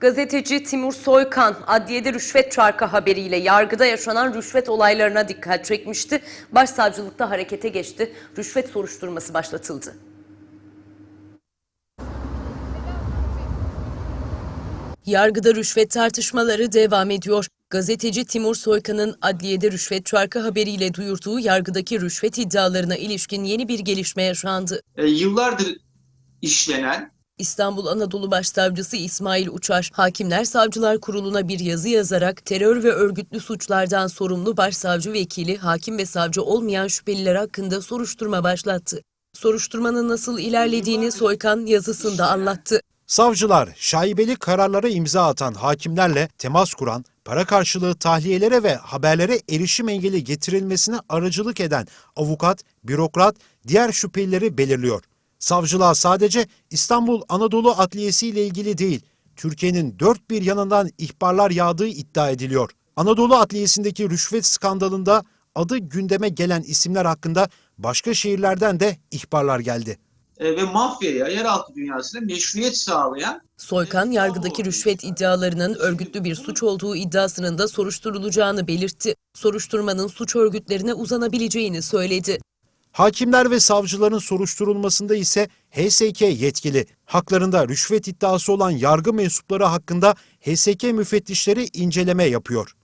Gazeteci Timur Soykan adliyede rüşvet çarkı haberiyle yargıda yaşanan rüşvet olaylarına dikkat çekmişti. Başsavcılıkta harekete geçti. Rüşvet soruşturması başlatıldı. Yargıda rüşvet tartışmaları devam ediyor. Gazeteci Timur Soykan'ın adliyede rüşvet çarkı haberiyle duyurduğu yargıdaki rüşvet iddialarına ilişkin yeni bir gelişme yaşandı. e, yıllardır işlenen İstanbul Anadolu Başsavcısı İsmail Uçar, Hakimler Savcılar Kurulu'na bir yazı yazarak terör ve örgütlü suçlardan sorumlu başsavcı vekili, hakim ve savcı olmayan şüpheliler hakkında soruşturma başlattı. Soruşturmanın nasıl ilerlediğini Soykan yazısında anlattı. Savcılar, şaibeli kararlara imza atan hakimlerle temas kuran, para karşılığı tahliyelere ve haberlere erişim engeli getirilmesine aracılık eden avukat, bürokrat, diğer şüphelileri belirliyor. Savcılığa sadece İstanbul Anadolu Adliyesi ile ilgili değil, Türkiye'nin dört bir yanından ihbarlar yağdığı iddia ediliyor. Anadolu Adliyesi'ndeki rüşvet skandalında adı gündeme gelen isimler hakkında başka şehirlerden de ihbarlar geldi. e, ve mafyaya, yeraltı dünyasına meşruiyet sağlayan Soykan, yargıdaki rüşvet iddialarının örgütlü bir suç olduğu iddiasının da soruşturulacağını belirtti. Soruşturmanın suç örgütlerine uzanabileceğini söyledi. Hakimler ve savcıların soruşturulmasında ise HSK yetkili. Haklarında rüşvet iddiası olan yargı mensupları hakkında HSK müfettişleri inceleme yapıyor.